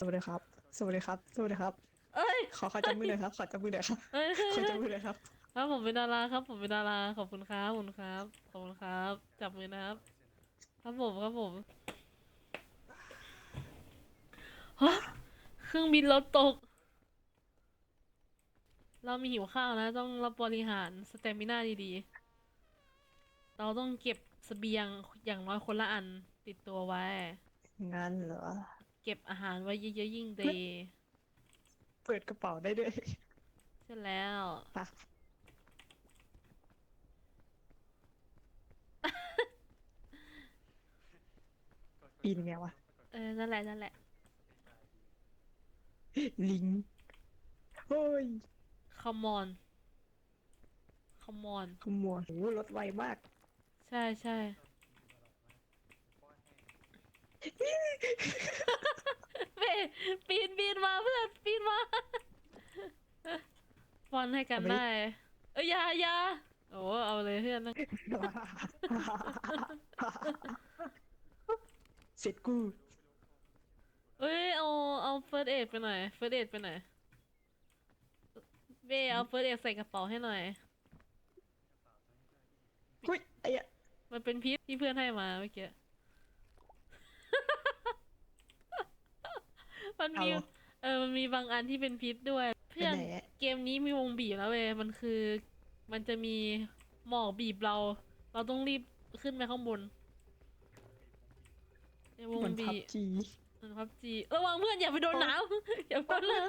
สวัสดีครับ สวัสดีครับ สวัสดีครับ เอ้ยขอขอจับมือหน่อยครับ ขอจับมือหน่อยครับ เอ้ยขอจับมือหน่อยครับ ครับผมเป็นดาราครับ ผมเป็นดาราขอบคุณครับขอบคุณครับขอบคุณครับ จับมือนะครับ ครับผมครับผมฮะเครื่องบินเราตก เรามีหิวข้าวนะ ต้องรับบริหารสเตมิน่าดีๆ เราต้องเก็บเสบียงอย่างน้อยคนละอันติดตัวไว้ งั้นเหรอ เก็บอาหารไว้เยอะๆยิ่งดีเปิดกระเป๋าได้ด้วยใช่แล้วปะปีนไงวะ เออนั่นแหละนั่นแหละ ลิงเฮ้ย come on come on ขโมยโหรถไวมาก ใช่ใช่ เว้ยปีนปีนมาเพื่อนปีนมาฟอนให้กันเอาไปได้เอ้ยอยาอยาโอ้เอาเลยเพื่อนนะเสร็จกูเอ้ยเอาเอาเฟิร์สเอดไปหน่อยเฟิร์สเอดไปหน่อยเบ้เอาเฟิร์สเอดใส่กระเป๋าให้หน่อยเฮ้ยไอ้อะมันเป็นพิษที่เพื่อนให้มาเมื่อกี้ มันเอามีเหรอเออมันมีบางอันที่เป็นพิษด้วย เพื่อนไหนอะ เกมนี้มีวงบีบแล้วเว้ยมันคือ มันจะมีหมอกบีบเรา เราต้องรีบขึ้นไปข้างบนในวงเหมือนบีพับจีมันพับจีระวังเพื่อนอย่าไปโดนน้ำอย่าไปโดนน้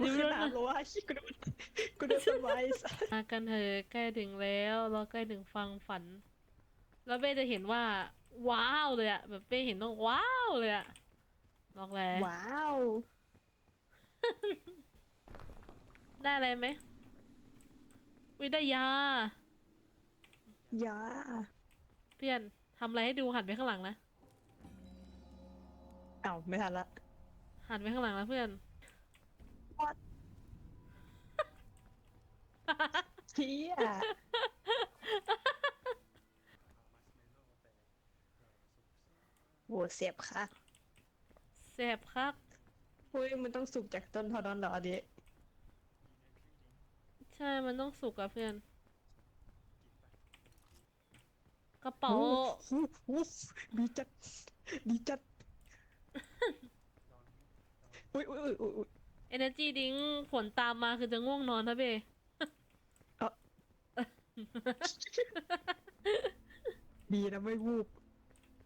มันคือน้ำเหรอวะชิกูโดนกูโดนต้นไม้สัสำมากันเถอะใกล้ถึงแล้วเราใกล้ถึงฟังฝัน แล้วเบ้จะเห็นว่า ว้าวเลยอะแบบเบ้เห็นต้องว้าวเลยอะ บอกเลยว้าว ได้อะไรไหมวิได้ยา ยา เพื่อนทำอะไรให้ดูหันไปข้างหลังนะ เอ้าไม่ทันละ หันไปข้างหลังนะเพื่อน What เฮียโหเสียบค่ะ แสบคัก เฮ้ยมันต้องสุกจากต้นเท่านั้นเหรออันนี้ใช่ มันต้องสุกอะเพื่อน กระเป๋าโอ้โหโอ้โหดีจัดดีจัดอุ้ยอุ้ยอุ้ยอุ้ยอุ้ย Energy ดิ้งผลตามมาคือจะง่วงนอนนะเบดีนะไม่วูบ